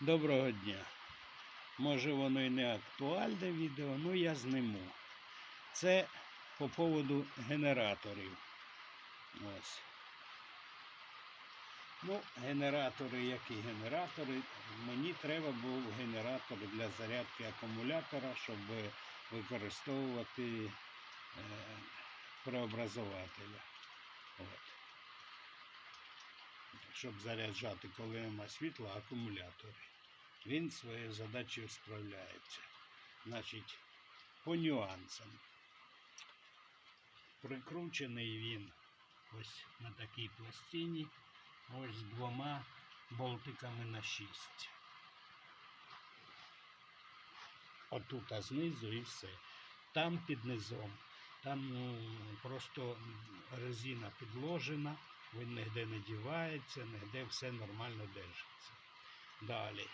Доброго дня. Може воно і не актуальне відео, ну я зниму. Це по поводу генераторів. Ось. Ну, генератори, які генератори, мені треба був генератор для зарядки акумулятора, щоб використовувати е, преобразователя. От. Щоб заряджати, коли нема світла, акумулятори. Він своєю задачею справляється. Значить, по нюансам. Прикручений він ось на такій пластині, ось з двома болтиками на 6. Отут а знизу і все. Там під низом, там ну, просто резина підложена, він ніде не дівається, ніде все нормально держиться. Далі.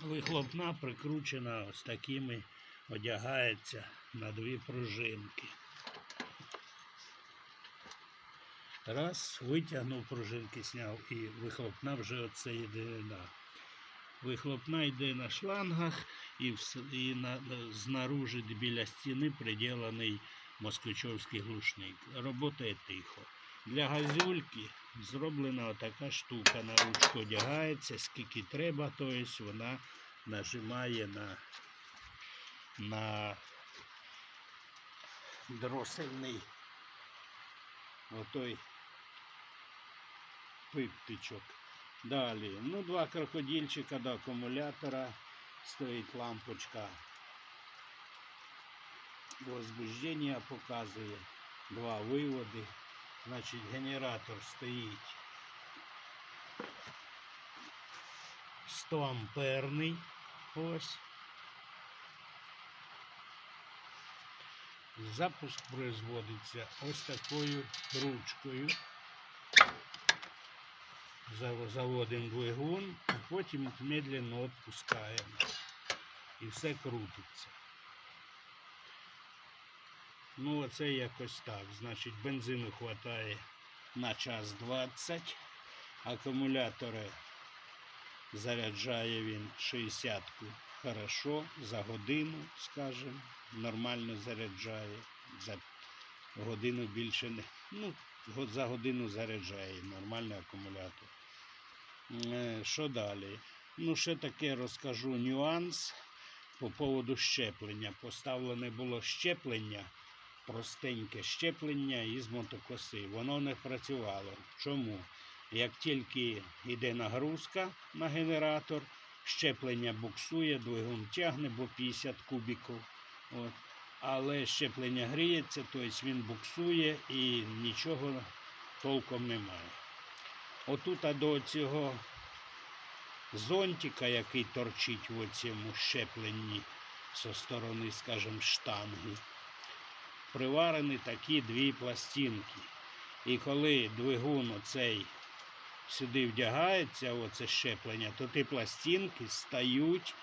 Вихлопна прикручена ось такими, одягається на дві пружинки. Раз, витягнув пружинки, зняв і вихлопна вже оце. Да. Вихлопна йде на шлангах і, вс- і на, знаружи біля стіни приділений москвичовський глушник. Роботає тихо. Для газюльки зроблена така штука на ручку одягається, скільки треба, тобто вона нажимає на, на дросельний отой пиптичок. Далі, ну, два крокодильчика до акумулятора, стоїть лампочка. Возбуждення показує два виводи. Значить, генератор стоїть 100 амперний. Ось. Запуск производиться ось такою ручкою. Заводимо двигун, потім медленно відпускаємо. І все крутиться. Ну, оце якось так. Значить, бензину вистачає на час 20. Акумулятори заряджає він 60-ку хорошо, за годину, скажімо, нормально заряджає. За годину більше не. Ну, за годину заряджає нормальний акумулятор. Е, Що далі? Ну, ще таке розкажу нюанс по поводу щеплення. Поставлене було щеплення простеньке щеплення із мотокоси. Воно не працювало. Чому? Як тільки йде нагрузка на генератор, щеплення буксує, двигун тягне, бо 50 кубіків. От. Але щеплення гріється, тобто він буксує і нічого толком немає. Отут до цього зонтика, який торчить в цьому щепленні зі сторони, скажімо, штанги, приварені такі дві пластинки. І коли двигун оцей сюди вдягається, оце щеплення, то ті пластинки стають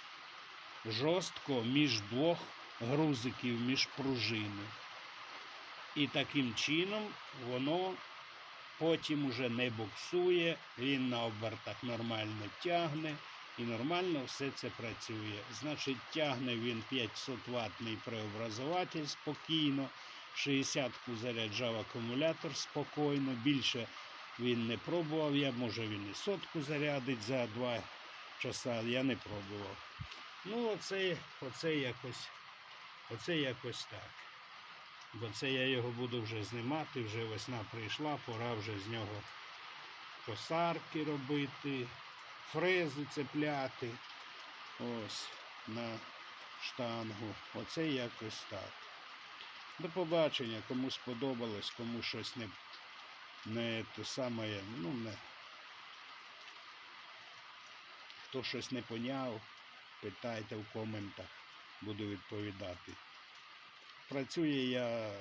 жорстко між двох грузиків, між пружини. І таким чином воно потім уже не буксує, він на обертах нормально тягне і нормально все це працює. Значить, тягне він 500 ваттний преобразователь спокійно, 60-ку заряджав акумулятор спокійно, більше він не пробував. Я може він і сотку зарядить за 2 часа, я не пробував. Ну, оце, оце якось, оце якось так. Бо це я його буду вже знімати, вже весна прийшла, пора вже з нього косарки робити, фрези цепляти. Ось на штангу. Оце якось так. До побачення, кому сподобалось, кому щось не, не те саме, ну не. Хто щось не поняв, питайте в коментах, буду відповідати. Працює я,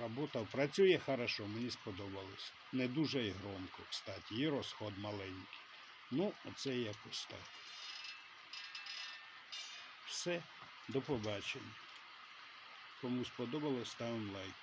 работав, працює хорошо, мені сподобалось. Не дуже і громко, кстати, і розход маленький. Ну, оце якось так. Все, до побачення. Кому сподобалось, ставимо лайк.